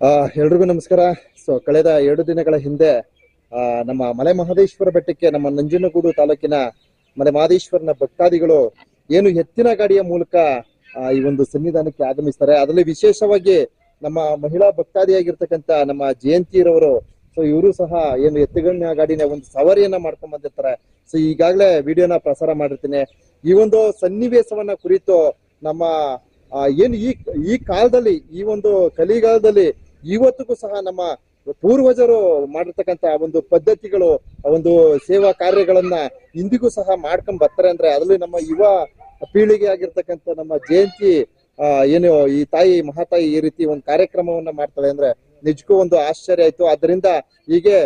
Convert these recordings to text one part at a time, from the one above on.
ಎಲ್ರಿಗೂ ನಮಸ್ಕಾರ. ಸೊ, ಕಳೆದ ಎರಡು ದಿನಗಳ ಹಿಂದೆ ನಮ್ಮ ಮಲೆ ಮಹದೇಶ್ವರ ಬೆಟ್ಟಕ್ಕೆ, ನಮ್ಮ ನಂಜನಗೂಡು ತಾಲೂಕಿನ ಮಲೆ ಮಹದೇಶ್ವರನ ಭಕ್ತಾದಿಗಳು ಏನು ಎತ್ತಿನ ಗಾಡಿಯ ಮೂಲಕ ಈ ಒಂದು ಸನ್ನಿಧಾನಕ್ಕೆ ಆಗಮಿಸ್ತಾರೆ. ಅದರಲ್ಲಿ ವಿಶೇಷವಾಗಿ ನಮ್ಮ ಮಹಿಳಾ ಭಕ್ತಾದಿಯಾಗಿರ್ತಕ್ಕಂಥ ನಮ್ಮ ಜಯಂತಿರವರು, ಸೊ, ಇವರು ಸಹ ಏನು ಎತ್ತುಗಣ್ಣ ಗಾಡಿನ ಒಂದು ಸವಾರಿಯನ್ನ ಮಾಡ್ಕೊಂಡ್ ಬಂದಿರ್ತಾರೆ. ಸೊ, ಈಗಾಗಲೇ ವಿಡಿಯೋನ ಪ್ರಸಾರ ಮಾಡಿರ್ತೀನಿ. ಈ ಒಂದು ಸನ್ನಿವೇಶವನ್ನ ಕುರಿತು ನಮ್ಮ ಏನು ಈ ಈ ಕಾಲದಲ್ಲಿ, ಈ ಒಂದು ಕಲಿಗಾಲದಲ್ಲಿ ಇವತ್ತಿಗೂ ಸಹ ನಮ್ಮ ಪೂರ್ವಜರು ಮಾಡಿರ್ತಕ್ಕಂತ ಒಂದು ಪದ್ಧತಿಗಳು ಒಂದು ಸೇವಾ ಕಾರ್ಯಗಳನ್ನ ಇಂದಿಗೂ ಸಹ ಮಾಡ್ಕೊಂಡ್ ಬರ್ತಾರೆ ಅಂದ್ರೆ ಅದರಲ್ಲಿ ನಮ್ಮ ಯುವ ಪೀಳಿಗೆ ಆಗಿರ್ತಕ್ಕಂಥ ನಮ್ಮ ಜಯಂತಿ ಏನು ಈ ತಾಯಿ, ಮಹಾತಾಯಿ ಈ ರೀತಿ ಒಂದು ಕಾರ್ಯಕ್ರಮವನ್ನ ಮಾಡ್ತಾಳೆ ಅಂದ್ರೆ ನಿಜಕ್ಕೂ ಒಂದು ಆಶ್ಚರ್ಯ ಆಯ್ತು. ಅದರಿಂದ ಹೀಗೆ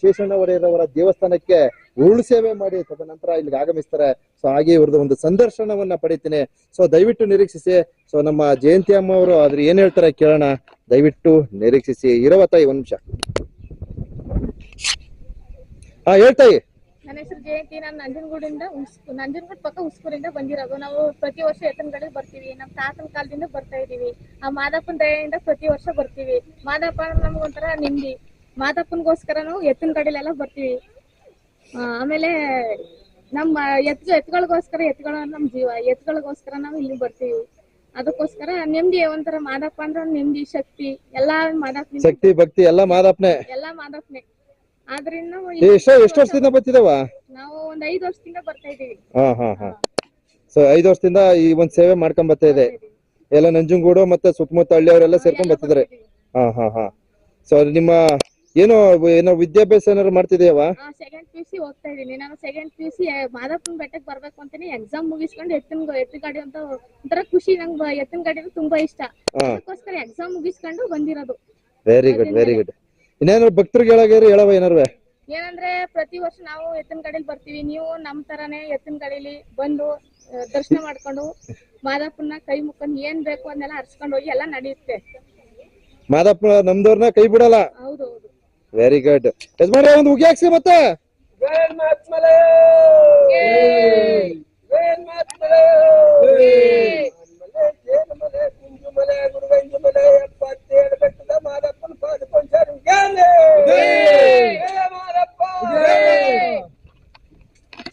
ಶೇಷಣ್ಣ ಒಡೆಯರವರ ದೇವಸ್ಥಾನಕ್ಕೆ ಉರುಳು ಸೇವೆ ಮಾಡಿ ತದನಂತರ ಇಲ್ಲಿಗೆ ಆಗಮಿಸ್ತಾರೆ. ಸೊ ಹಾಗೆ ಇವ್ರದ್ದು ಒಂದು ಸಂದರ್ಶನವನ್ನ ಪಡಿತೀನಿ. ಸೊ ದಯವಿಟ್ಟು ನಿರೀಕ್ಷಿಸಿ. ಸೊ ನಮ್ಮ ಜಯಂತಿ ಅಮ್ಮ ಅವರು ಆದ್ರೆ ಏನ್ ಹೇಳ್ತಾರೆ ಕೇಳೋಣ. ದಯವಿಟ್ಟು ನಿರೀಕ್ಷಿಸಿ. ಇರುವ ತಾಯಿ ಒಂದ್ ನಿಮಿಷ. ಹಾ, ಹೇಳ್ತಾಯಿ. ನನ್ನ ಹೆಸರು ಜಯಂತಿ. ನಾನು ನಂಜನಗೂಡಿಂದ ನಂಜನಗೂಡ್ ಪಕ್ಕ ಉಸ್ಕೂರಿಂದ ಬಂದಿರೋದು. ನಾವು ಪ್ರತಿ ವರ್ಷ ಎತ್ತನಗಳಿಗೆ ಬರ್ತೀವಿ. ನಮ್ಮ ತಾತನ ಕಾಲದಿಂದ ಬರ್ತಾ ಇದೀವಿ. ಆ ಮಾದಪ್ಪನ ದಯೆಯಿಂದ ಪ್ರತಿ ವರ್ಷ ಬರ್ತೀವಿ. ಮಾದಪ್ಪ ಅಂದ್ರೆ ನಮ್ಗೆ ಮಾದಪ್ಪನಗೋಸ್ಕರ ನಾವು ಎತ್ತಿನ ಗಾಡಿಲೆಲ್ಲ ಬರ್ತೀವಿ. ಆಮೇಲೆ ನಮ್ಮ ಎತ್ತು ಎತ್ತುಗಳಿಗೋಸ್ಕರ ಎತ್ತುಗಳು ನಮ್ಮ ಜೀವ ಎತ್ತುಗಳಿಗೋಸ್ಕರ ನಾವು ಇಲ್ಲಿ ಬರ್ತೀವಿ. ಅದಕ್ಕೋಸ್ಕರ ನೆಮ್ಮದಿ ಒಂಥರ ಮಾದಪ್ಪ ಅಂದ್ರೆ ನೆಮ್ಮದಿ ಶಕ್ತಿ ಎಲ್ಲಾ ಮಾದಪ್ಪ ಶಕ್ತಿ ಭಕ್ತಿ ಎಲ್ಲ ಮಾದಪ್ಪನೆ ಎಲ್ಲಾ ಮಾದಪ್ಪನೆ ಆದ್ರಿಂದ ಎಷ್ಟು ಎಷ್ಟು ವರ್ಷದಿಂದ ಬರ್ತಿದಾವ? ನಾವು ಒಂದ್ ಐದು ವರ್ಷದಿಂದ ಬರ್ತಾ ಇದೀವಿ. ಹಾ ಹಾ ಹಾ. ಸೊ ಐದು ವರ್ಷದಿಂದ ಈ ಒಂದ್ ಸೇವೆ ಮಾಡ್ಕೊಂಡ್ ಬರ್ತಾ ಇದೆ. ಎಲ್ಲ ನಂಜನಗೂಡು ಮತ್ತೆ ಸುತ್ತಮುತ್ತ ಹಳ್ಳಿಯವರೆಲ್ಲ ಸೇರ್ಕೊಂಡ್ ಬರ್ತಿದಾರೆ. ಹಾ ಹಾ ಹಾ. ಸೊ ನಿಮ್ಮ ಏನೋ ಏನೋ ವಿದ್ಯಾಭ್ಯಾಸ ಏನಾದ್ರು ಮಾಡ್ತಿದ್ಯಾವ? ಸೆಕೆಂಡ್ ಪಿ ಸಿ ಹೋಗ್ತಾ ಇದೀನಿ. ನಾನು ಸೆಕೆಂಡ್ ಪಿ ಸಿ ಮಾದಪ್ಪನ ಬೆಟ್ಟಕ್ಕೆ ಬರ್ಬೇಕು ಅಂತಾನೆ. ಎಕ್ಸಾಮ್ ಮುಗಿಸ್ಕೊಂಡು ಎತ್ತಿನ ಎತ್ತಿನ ಗಾಡಿ ಅಂತ ಒಂಥರ ಖುಷಿ. ನಂಗೆ ಎತ್ತಿನ ಗಾಡಿ ಅಂದ್ರೆ ತುಂಬಾ ಇಷ್ಟ. ಅದಕ್ಕೋಸ್ಕರ ಎಕ್ಸಾಮ್ ಮುಗಿಸ್ಕೊಂಡು ಬಂದಿರೋದು. ವೆರಿ ಗುಡ್ ವೆರಿ ಗುಡ್ ಇನ್ನೇನಾದ್ರು ಭಕ್ತರಿಗೆ ಹೇಳಾಗ್ಯಾರ ಹೇಳವ ಏನಾರು ಏನಂದ್ರೆ ಪ್ರತಿ ವರ್ಷ ನಾವು ಎತ್ತಿನ ಗಾಡಿಲಿ ಬರ್ತೀವಿ. ನೀವು ನಮ್ ತರಾನೇ ಎತ್ತಿನ ಗಾಡಿಲಿ ಬಂದು ದರ್ಶನ ಮಾಡ್ಕೊಂಡು ಮಾದಪ್ಪನ ಕೈ ಮುಕ್ಕೊಂಡು ಏನ್ ಬೇಕು ಅದನ್ನೆಲ್ಲ ಹರ್ಸ್ಕೊಂಡು ಹೋಗಿ ಎಲ್ಲ ನಡೆಯುತ್ತೆ. ಮಾದಪ್ಪ ನಮ್ದವ್ರನ್ನ ಕೈ ಬಿಡಲ್ಲ. ಹೌದೌದು. ಹೌದು ವೆರಿ ಗುಡ್ ಯಜಮಾನ್ರೆ ಒಂದು ಉಗಿ ಹಾಕ್ಸಿ ಮತ್ತೆ.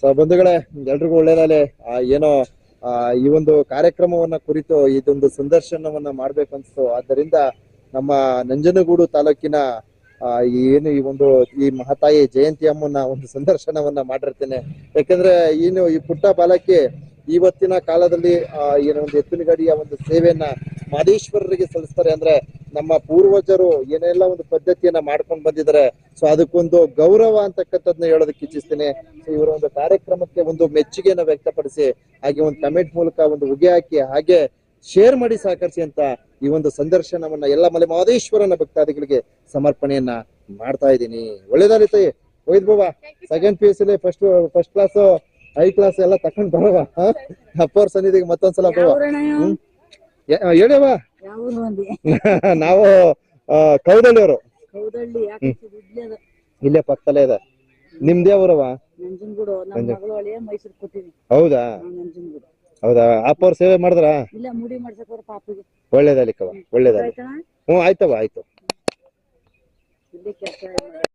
ಸೊ ಬಂಧುಗಳೇ ಎಲ್ರಿಗೂ ಒಳ್ಳೇದಾಗಲಿ. ಆ, ಏನೋ ಆ, ಈ ಒಂದು ಕಾರ್ಯಕ್ರಮವನ್ನ ಕುರಿತು ಇದೊಂದು ಸಂದರ್ಶನವನ್ನ ಮಾಡ್ಬೇಕು ಅನ್ಸ್ತು ಆದ್ದರಿಂದ ನಮ್ಮ ನಂಜನಗೂಡು ತಾಲೂಕಿನ ಏನು ಈ ಒಂದು ಈ ಮಹತಾಯಿ ಜಯಂತಿ ಅಮ್ಮನ ಒಂದು ಸಂದರ್ಶನವನ್ನ ಮಾಡಿರ್ತೇನೆ. ಯಾಕಂದ್ರೆ ಏನು ಈ ಪುಟ್ಟ ಬಾಲಕಿ ಇವತ್ತಿನ ಕಾಲದಲ್ಲಿ ಏನೋ ಒಂದು ಎತ್ತಿನ ಗಾಡಿಯ ಒಂದು ಸೇವೆಯನ್ನ ಮಾದೇಶ್ವರರಿಗೆ ಸಲ್ಲಿಸ್ತಾರೆ. ಅಂದ್ರೆ ನಮ್ಮ ಪೂರ್ವಜರು ಏನೆಲ್ಲ ಒಂದು ಪದ್ಧತಿಯನ್ನ ಮಾಡ್ಕೊಂಡು ಬಂದಿದ್ದಾರೆ, ಸೊ ಅದಕ್ಕೊಂದು ಗೌರವ ಅಂತಕ್ಕಂಥದ್ನ ಹೇಳೋದಕ್ಕೆ ಇಚ್ಛಿಸ್ತೇನೆ. ಸೊ ಇವರ ಒಂದು ಕಾರ್ಯಕ್ರಮಕ್ಕೆ ಒಂದು ಮೆಚ್ಚುಗೆಯನ್ನ ವ್ಯಕ್ತಪಡಿಸಿ, ಹಾಗೆ ಒಂದು ಕಮೆಂಟ್ ಮೂಲಕ ಒಂದು ಉಗಿ ಹಾಕಿ, ಹಾಗೆ ಶೇರ್ ಮಾಡಿ ಸಹಕರಿಸಿ ಅಂತ ಈ ಒಂದು ಸಂದರ್ಶನವನ್ನ ಎಲ್ಲ ಮಲೆ ಮಹದೇಶ್ವರನ ಭಕ್ತಾದಿಗಳಿಗೆ ಸಮರ್ಪಣೆಯನ್ನ ಮಾಡ್ತಾ ಇದ್ದೀನಿ. ಒಳ್ಳೇದಾರಿ ತಾಯಿ. ಒಯ್ದ್ ಬಾಬಾ ಸೆಕೆಂಡ್ ಪಿ ಯು ಸಿಲಿ ಫಸ್ಟ್ ಫಸ್ಟ್ ಕ್ಲಾಸ್ ಐ ಕ್ಲಾಸ್ ಎಲ್ಲ ತಕೊಂಡ್ ಬರವ ಅಪ್ಪವ್ರ ಸನ್ನಿಧಿಗೆ ಮತ್ತೊಂದ್ಸಲ ಬರುವ ಹೇಳವ ನಾವು ಕೌದಳ್ಳಿಯವರು. ಕೌದಳ್ಳಿ ದುಡ್ಲೇದ ಇಲ್ಲೇ ಪಕ್ಕದಲ್ಲೇ ಇದೆ ನಿಮ್ದೇ ಅವರವ ನಂಜನಗೂಡು. ಹೌದಾ? ಅಪ್ಪವ್ರ ಸೇವೆ ಮಾಡಿದ್ರ? ಇಲ್ಲ ಮುಡಿ ಮಾಡ್ಸಕ್ ಅವ್ರ ಪಾಪಿಗೆ. ಒಳ್ಳೇದಾಲಿಕ್ಕವ ಒಳ್ಳೇದಾಲಿ ಆಯ್ತಾ? ಹ್ಞೂ ಆಯ್ತವ ಆಯ್ತು. ಇಲ್ಲಿ ಕೆಲಸ